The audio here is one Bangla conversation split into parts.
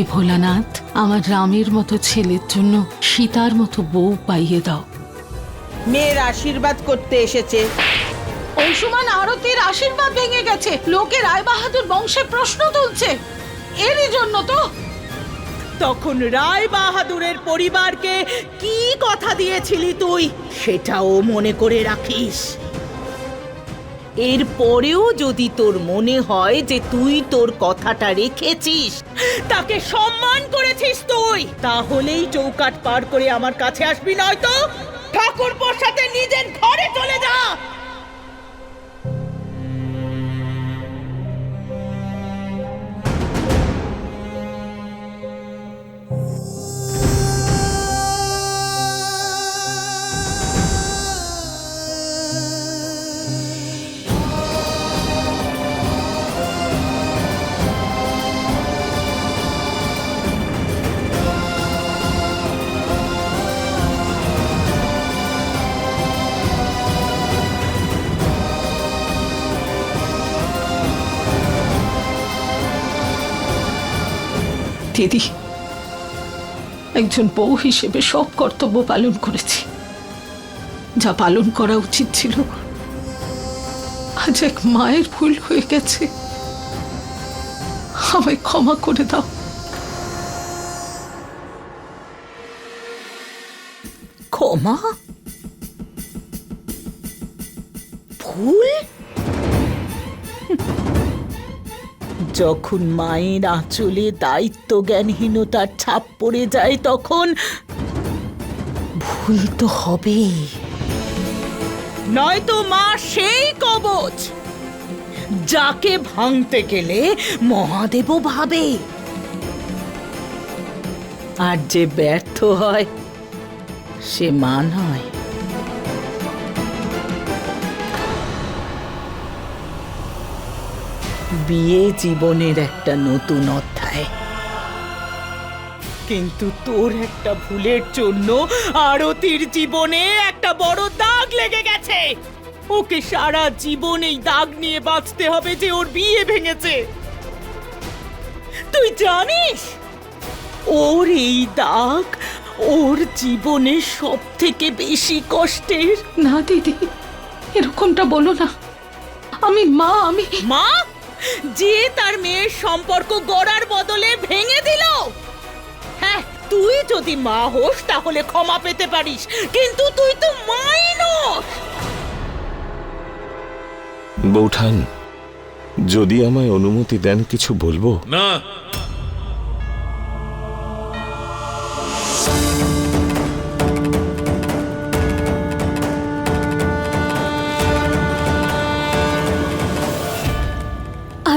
হে ভোলানাথ আমার রামের মতো ছেলের জন্য সীতার মতো বউ পাইয়ে দাও। মেয়ের আশীর্বাদ করতে এসেছে। অংশুমান আরতির আশীর্বাদ ভেঙে গেছে। লোকে রায় বাহাদুর বংশে প্রশ্ন তুলছে। এরই জন্য তো তখন রায় বাহাদুরের পরিবারকে কি কথা দিয়েছিলি তুই সেটাও মনে করে রাখিস। এর পরেও যদি তোর মনে হয় যে তুই তোর কথাটা রেখেছিস, তাকে সম্মান করেছিস তুই, তাহলেই চৌকাট পার করে আমার কাছে আসবি, নয়তো ঠাকুর সাথে নিজের ঘরে চলে যা। দিদি। একজন বউ হিসেবে সব কর্তব্য পালন করেছি। যা পালন করা উচিত ছিল। আজ এক মায়ের ভুল হয়ে গেছে। আমায় ক্ষমা করে দাও। ক্ষমা? ভুল? যখন মায়ের আঁচলে দায়িত্ব জ্ঞানহীনতার ছাপ পড়ে যায় তখন ভুল তো হবেই। নয়তো মা সেই কবচ যাকে ভাঙতে গেলে মহাদেবও ভাবে। আর যে ব্যর্থ হয়, সে মা নয়। বিয়ে জীবনের একটা নতুন অধ্যায়। কিন্তু তোর একটা ভুলের জন্য আরতির জীবনে একটা বড় দাগ লেগে গেছে। ওকে সারা জীবন এই দাগ নিয়ে বাঁচতে হবে যে ওর বিয়ে ভেঙেছে। তুই জানিস ওর এই দাগ ওর জীবনে সব থেকে বেশি কষ্টের? না দিদি এরকমটা বলো না। আমি মা আমি মা? যে তার মেয়ের সম্পর্ক গড়ার বদলে ভেঙে দিল। হ্যাঁ তুই যদি মা হোস তাহলে ক্ষমা পেতে পারিস কিন্তু তুই তো মাই নস। বৌঠান যদি আমায় অনুমতি দেন কিছু বলব? না।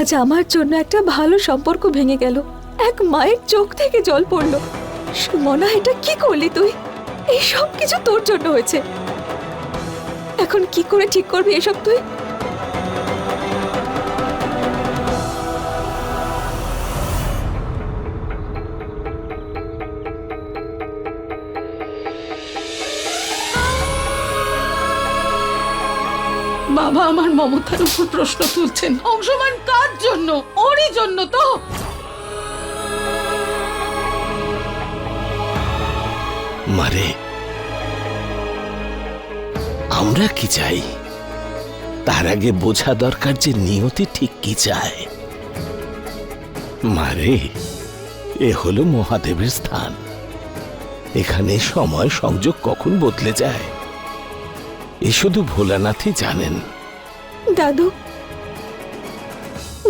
আজ আমার জন্য একটা ভালো সম্পর্ক ভেঙে গেল। এক মায়ের চোখ থেকে জল পড়ল। সুমনা, এটা কি করলি তুই? এই সব কিছু তোর জন্য হয়েছে। এখন কি করে ঠিক করবি এসব তুই? আমার মমতার উপর প্রশ্ন তুলছেন। অংশমান কার জন্য? ওরই জন্য তো। মারে, আমরা কি চাই? তার আগে বোঝা দরকার যে নিয়তি ঠিক কি চায়। মারে, এ হলো মহাদেবের স্থান। এখানে সময় সংযোগ কখন বদলে যায়? এ শুধু ভোলানাথই জানেন। দাদু।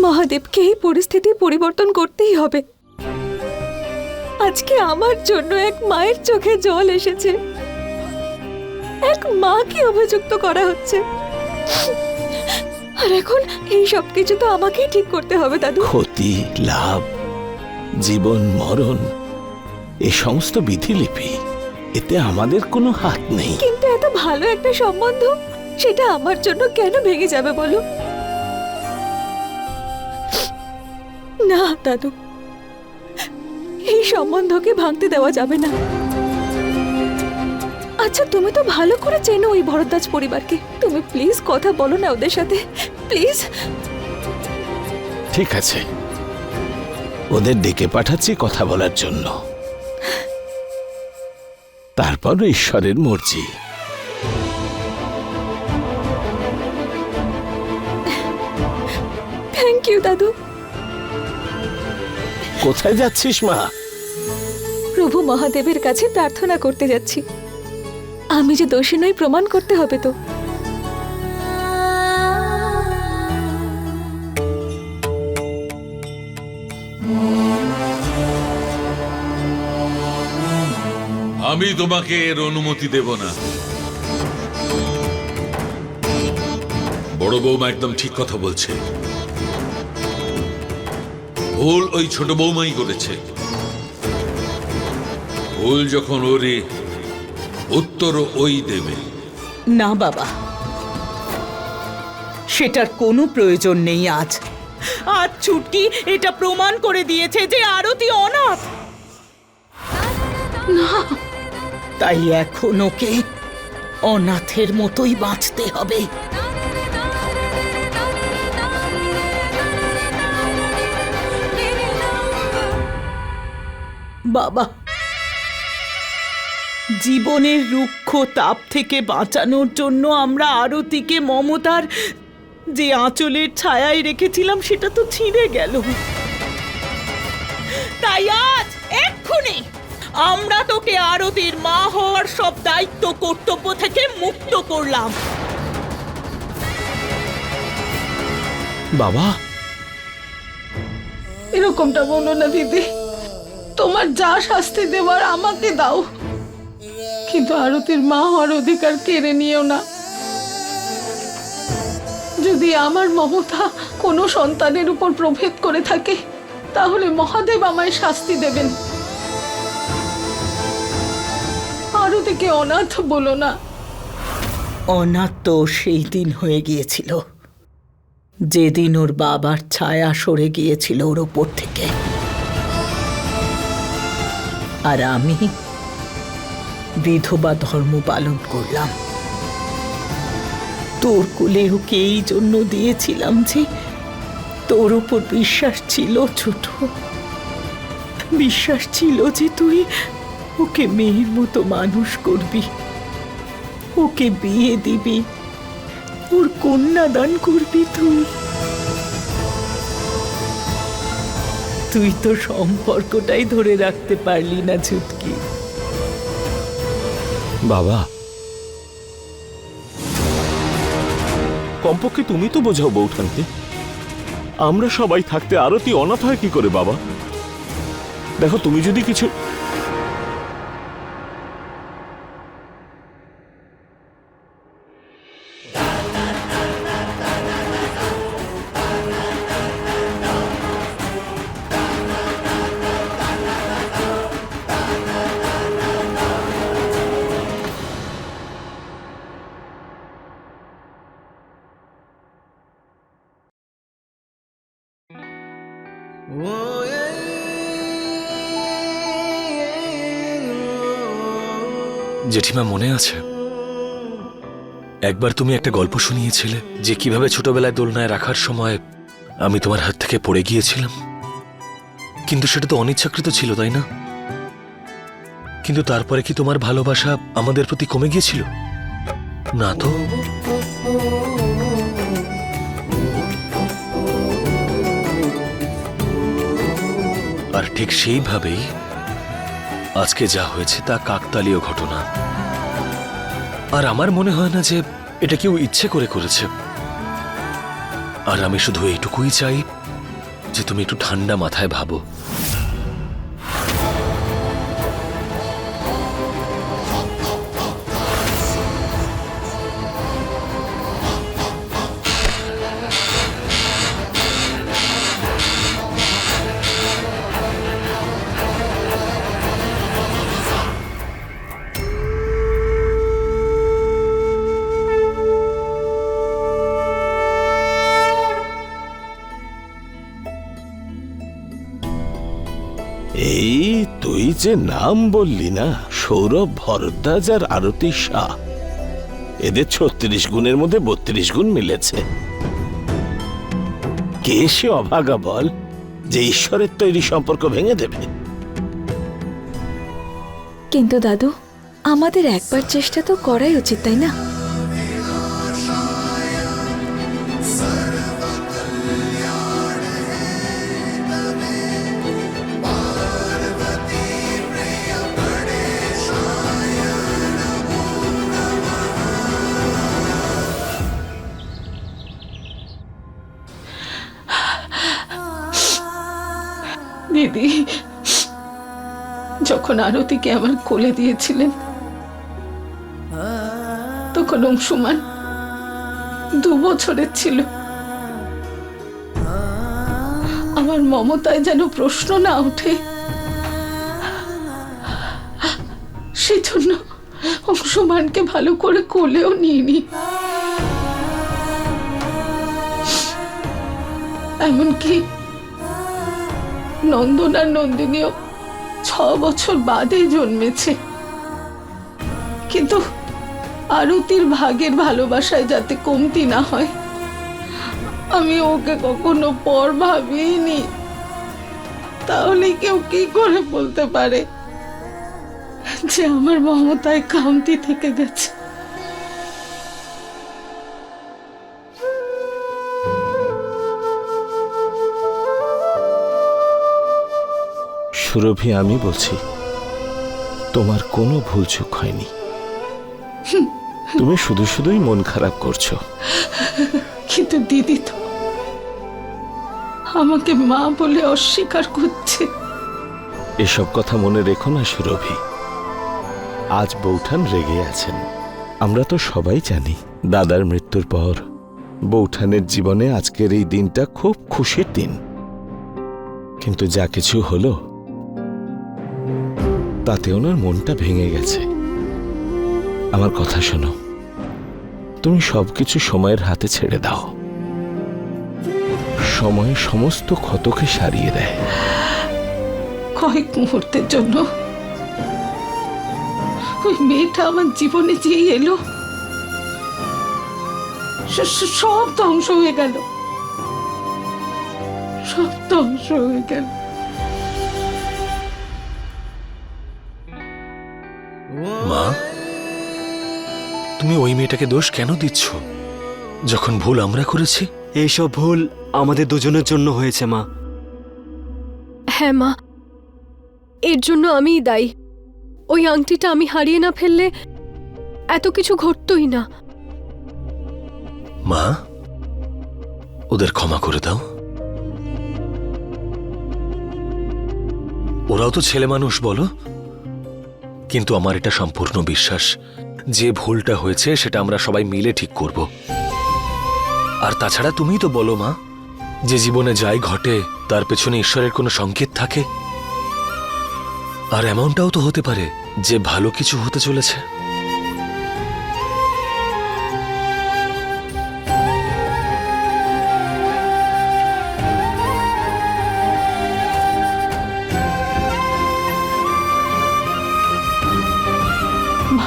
মহাদেবকে এই পরিস্থিতি পরিবর্তন করতেই হবে। আজকে আমার জন্য এক মায়ের চোখে জল এসেছে। এক মাকে অভিযুক্ত করা হচ্ছে। আর এখন এই সব কিছু তো আমাকেই ঠিক করতে হবে দাদু। ক্ষতি লাভ জীবন মরণ এ সমস্ত বিধিলিপি এতে আমাদের কোনো হাত নেই। কিন্তু এত ভালো একটা সম্বন্ধ সেটা আমার জন্য কেন ভেঙে যাবে বলো? না, দাদু। এই সম্বন্ধকে ভাঙতে দেওয়া যাবে না। আচ্ছা তুমি তো ভালো করে চেনো ওই ভরদ্বাজ পরিবারকে। তুমি প্লিজ কথা বলো না ওদের সাথে। প্লিজ। ঠিক আছে। ওদের ডেকে পাঠাচ্ছি কথা বলার জন্য। তারপর ঈশ্বরের মর্জি। ইউ দাদু? কোথায় যাচ্ছিস মা? প্রভু মহাদেবের কাছে প্রার্থনা করতে যাচ্ছি। আমি যে দোষী নই প্রমাণ করতে হবে তো। আমি তোমাকে এর অনুমতি দেব না। বড় বৌমা একদম ঠিক কথা বলছে। ভুল ওই ছোট বৌমাই করেছে। ভুল যখন ওরে উত্তর ওই দেবে। না বাবা সেটার কোনো প্রয়োজন নেই আজ। আজ ছুটকি এটা প্রমাণ করে দিয়েছে যে আরতি অনাথ। না। তাই এখন ওকে অনাথের মতোই বাঁচতে হবে। বাবা। জীবনের রুক্ষ তাপ থেকে বাঁচানোর জন্য আমরা আরতিকে মমতার যে আঁচলের ছায়ায় রেখেছিলাম সেটা তো ছিঁড়ে গেল। তাই আজ এক্ষুনি আমরা তোকে আরতির মা হওয়ার সব দায়িত্ব কর্তব্য থেকে মুক্ত করলাম। বাবা। এরকমটা বলো না দিদি। তোমার যা শাস্তি দেওয়ার আমাকে দাও। কিন্তু আরতির মা হওয়ার অধিকার কেড়ে নিও না। যদি আমার মমতা কোনো সন্তানের উপর প্রভেদ করে থাকে, তাহলে মহাদেব আমায় শাস্তি দেবেন। আরতিকে অনাথ বলো না। অনাথ তো সেই দিন হয়ে গিয়েছিল। যেদিন ওর বাবার ছায়া সরে গিয়েছিল ওর ওপর থেকে। আর আমি বিধবা ধর্ম পালন করলাম। তোর কোলে ওকে এই জন্য দিয়েছিলাম যে তোর ওপর বিশ্বাস ছিল ছোট? বিশ্বাস ছিল যে তুই ওকে মেয়ের মতো মানুষ করবি। ওকে বিয়ে দিবি। ওর কন্যাদান করবি তুই। তুই তো সম্পর্কটাই ধরে রাখতে পারলি না ছুটকি বাবা। কমপক্ষে তুমি তো বোঝাও বৌঠানকে। আমরা সবাই থাকতে আরতি অনাথ হয় কি করে বাবা? দেখো তুমি যদি কিছু জেঠিমা মনে আছে? একবার তুমি একটা গল্প শুনিয়েছিলে যে কীভাবে ছোটবেলায় দোলনায় রাখার সময় আমি তোমার হাত থেকে পড়ে গিয়েছিলাম। কিন্তু সেটা তো অনিচ্ছাকৃত ছিল, তাই না? কিন্তু তারপরে কি তোমার ভালোবাসা আমাদের প্রতি কমে গিয়েছিল? না তো। আর ঠিক সেইভাবেই আজকে যা হয়েছে তা কাকতালীয় ঘটনা। আর আমার মনে হয় না যে এটা কেউ ইচ্ছে করে করেছে। আর আমি শুধু এইটুকুই চাই যে তুমি একটু ঠান্ডা মাথায় ভাবো। যে নাম বললি না, সৌরভ ভরদ্বাজ আর আরতি শাহ। এদের ছত্রিশ গুণের মধ্যে বত্রিশ গুণ মিলেছে। কে সে অভাগা বল যে ঈশ্বরের তৈরি সম্পর্ক ভেঙে দেবে? কিন্তু দাদু, আমাদের একবার চেষ্টা তো করাই উচিত, তাই না? যখন আরতিকে আমার কোলে দিয়েছিলেন, তখন অংশুমান দু বছরের ছিল। আমার মমতায় যেন প্রশ্ন না ওঠে। সেজন্য অংশুমানকে ভালো করে কোলেও নিইনি। এমনকি নন্দন আর নন্দিনীও ছ বছর বাদে জন্মেছে। কিন্তু আরতির ভাগের ভালোবাসায় যাতে কমতি না হয়, আমি ওকে কখনো পর ভাবিনি তাহলে কেউ কি করে বলতে পারে যে আমার মমতায় কামতি থেকে গেছে? সুরভি আমি বলছি তোমার কোনো ভুল চুক হয়নি। তুমি শুধু শুধুই মন খারাপ করছ। কিন্তু দিদি তো আমাকে মা বলে অস্বীকার করছে। এসব কথা মনে রেখো না সুরভি। আজ বৌঠান রেগে আছেন। আমরা তো সবাই জানি দাদার মৃত্যুর পর বৌঠানের জীবনে আজকের এই দিনটা খুব খুশির দিন। কিন্তু যা কিছু হলো তাতে ওনার মনটা ভেঙে গেছে। আমার কথা শোনো। তুমি সবকিছু সময়ের হাতে ছেড়ে দাও। সময় সমস্ত ক্ষতকে সারিয়ে দেয়। কয়েক মুহূর্তের জন্য ওই মেয়েটা আমার জীবনে যে এলো সব ধ্বংস হয়ে গেল। সব ধ্বংস হয়ে গেল। তুমি ওই মেয়েটাকে দোষ কেন দিচ্ছ? যখন ভুল আমরা করেছি? এইসব ভুল আমাদের দুজনের জন্য হয়েছে মা। হ্যাঁ মা। এর জন্য আমিই দায়ী। ওই আংটিটা আমি হারিয়ে না ফেললে এত কিছু ঘটতই না। মা ওদের ক্ষমা করে দাও। ওরাও তো ছেলে মানুষ বলো। কিন্তু আমার এটা সম্পূর্ণ বিশ্বাস। যে ভুলটা হয়েছে সেটা আমরা সবাই মিলে ঠিক করব। আর তাছাড়া তুমিই তো বলো, মা, যে জীবনে যাই ঘটে, তার পেছনে ঈশ্বরের কোনো সংকেত থাকে? আর এমনটাও তো হতে পারে যে ভালো কিছু হতে চলেছে।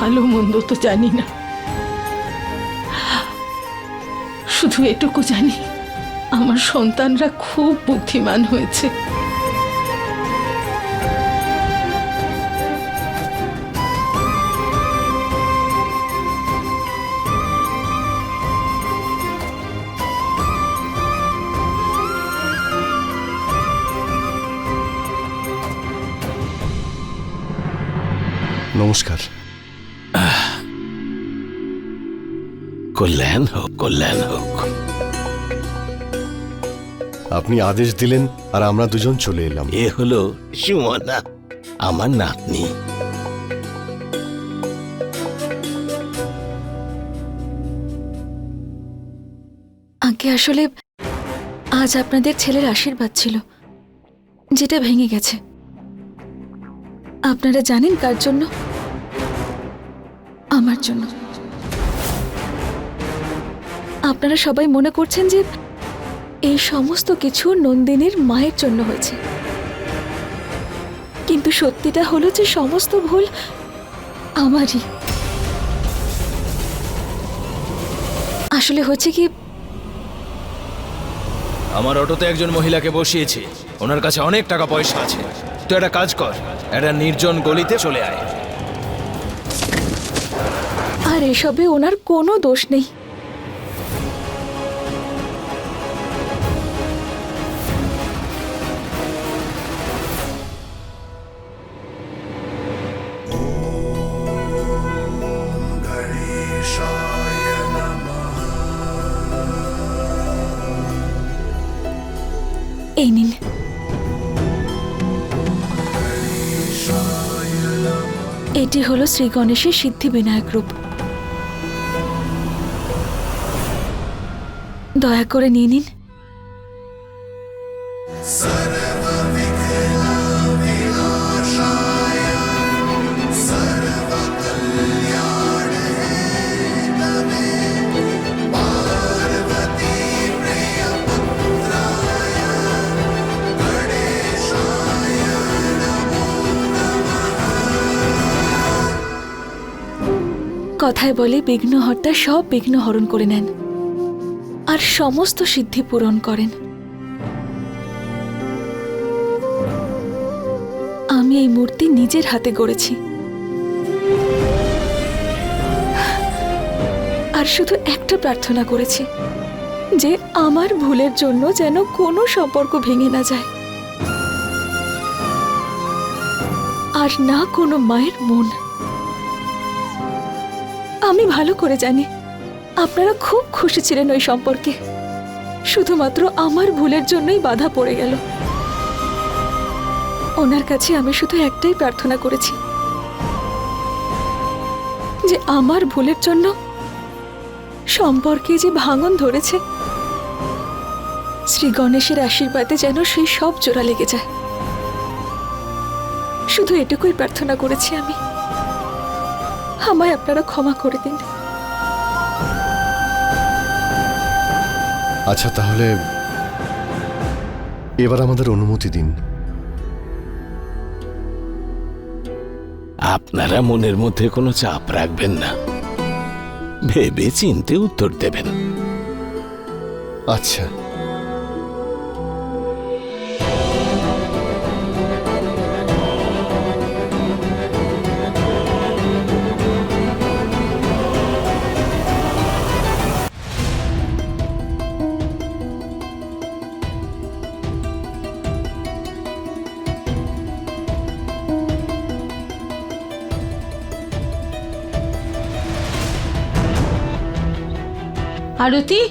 ভালো মন্দ তো জানি না। শুধু এটুকু জানি আমার সন্তানরা খুব বুদ্ধিমান হয়েছে। কল্যাণ হোক কল্যাণ হোক। আপনি আদেশ দিলেন আর আমরা দুজন চলে এলাম। এ হলো সুমনা আমার নাতনি। আগে আসলে আজ আপনাদের ছেলের আশীর্বাদ ছিল যেটা ভেঙে গেছে। আপনারা জানেন কার জন্য? আমার জন্য। আপনারা সবাই মনে করছেন যে এই সমস্ত কিছু নন্দিনীর মায়ের জন্য হয়েছে। কিন্তু সত্যিটা হলো যে সমস্ত ভুল আমারই। আসলে হচ্ছে কি আমার অটোতে একজন মহিলাকে বসিয়েছি। ওনার কাছে অনেক টাকা পয়সা আছে। তুই একটা কাজ কর। একটা নির্জন গলিতে চলে আয়। আর এসবে ওনার কোনো দোষ নেই। এই নিন। এটি হলো শ্রী গণেশের সিদ্ধি বিনায়ক রূপ। দয়া করে নিয়ে নিন। কথায় বলে বিঘ্নহর্তা সব বিঘ্ন হরণ করে নেন আর সমস্ত সিদ্ধি পূরণ করেন। আমি এই মূর্তি নিজের হাতে গড়েছি। আর শুধু একটা প্রার্থনা করেছি যে আমার ভুলের জন্য যেন কোনো সম্পর্ক ভেঙে না যায়। আর না কোনো মায়ের মন। আমি ভালো করে জানি। আপনারা খুব খুশি ছিলেন ওই সম্পর্কে। শুধুমাত্র আমার ভুলের জন্যই বাধা পড়ে গেল। ওনার কাছে আমি শুধু একটাই প্রার্থনা করেছি। যে আমার ভুলের জন্য সম্পর্কে যে ভাঙন ধরেছে, শ্রী গণেশের আশীর্বাদে যেন সেই সব জোড়া লেগে যায়। শুধু এটুকুই প্রার্থনা করেছি আমি। আমায় আপনারা ক্ষমা করে দিন। আচ্ছা তাহলে এবার আমাদের অনুমতি দিন। আপনারা মনের মধ্যে কোনো চাপ রাখবেন না। ভেবে চিনতে উত্তর দেবেন। আচ্ছা। আরতি?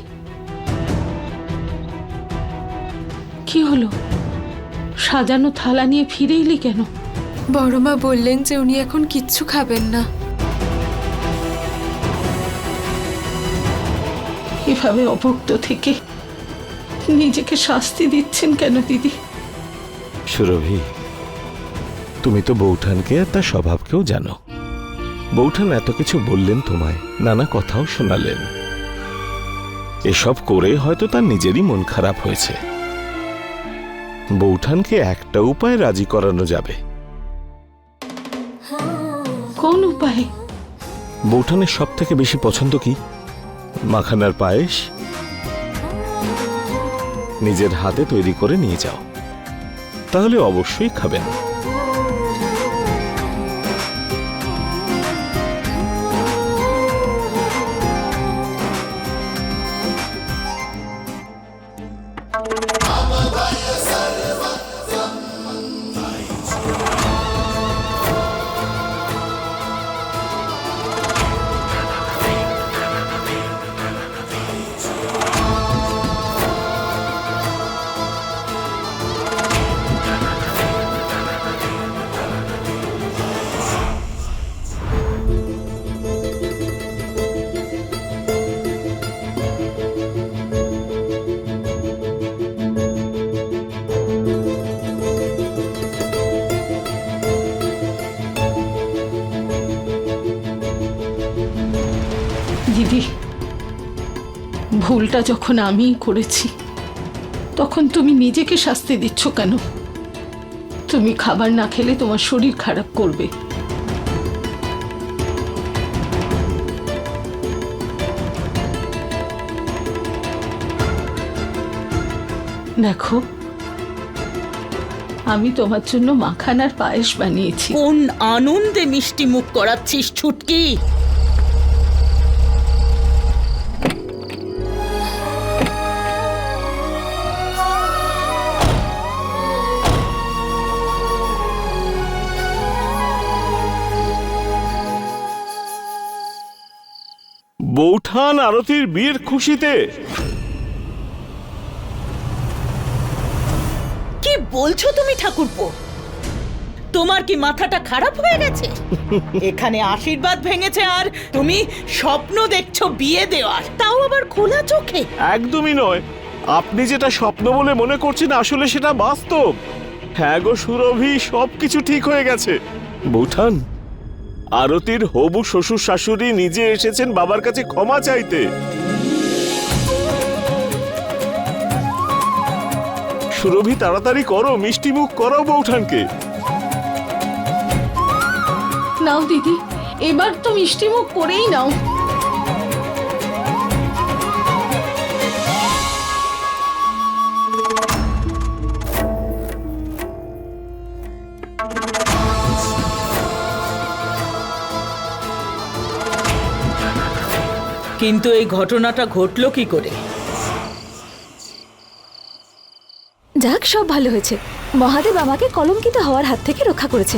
কি হলো? সাজানো থালা নিয়ে ফিরে এলি কেন? বড়মা বললেন যে উনি এখন কিচ্ছু খাবেন না। এভাবে অভুক্ত থেকে নিজেকে শাস্তি দিচ্ছেন কেন দিদি? সুরভি তুমি তো বৌঠানকে আর তার স্বভাবকেও জানো। বৌঠান এত কিছু বললেন তোমায় নানা কথাও শোনালেন। এসব করে হয়তো তার নিজেরই মন খারাপ হয়েছে। বৌঠানকে একটা উপায় রাজি করানো যাবে। কোন উপায়ে? বৌঠানের সব থেকে বেশি পছন্দ কি? মাখানার পায়েস? নিজের হাতে তৈরি করে নিয়ে যাও। তাহলে অবশ্যই খাবেন। ভুলটা যখন আমিই করেছি, তখন তুমি নিজেকে শাস্তি দিচ্ছ কেন? তুমি খাবার না খেলে তোমার শরীর খারাপ করবে। দেখো, আমি তোমার জন্য মাখানার পায়েস বানিয়েছি। কোন আনন্দে মিষ্টি মুখ করাচ্ছিস, ছুটকি? বৌঠান আরতির বিয়ের খুশিতে। কি বলছো তুমি ঠাকুরপো? তোমার কি মাথাটা খারাপ হয়ে গেছে? এখানে আশীর্বাদ ভেঙেছে আর তুমি স্বপ্ন দেখছ বিয়ে দেওয়ার। তাও আবার খোলা চোখে? একদমই নয়। আপনি যেটা স্বপ্ন বলে মনে করছেন আসলে সেটা বাস্তব। হ্যাঁ গো সুরভি সবকিছু ঠিক হয়ে গেছে। বৌঠান আরতির হবু শ্বশুর শাশুড়ি নিজে এসেছেন বাবার কাছে ক্ষমা চাইতে। সুরভি, তাড়াতাড়ি করো মিষ্টি মুখ করো বৌঠানকে। নাও দিদি, এবার তো মিষ্টি মুখ করেই নাও। কিন্তু এই ঘটনাটা ঘটল কি করে? যাক, সব ভালো হয়েছে। মহাদেব আমাকে কলঙ্কিত হওয়ার হাত থেকে রক্ষা করেছে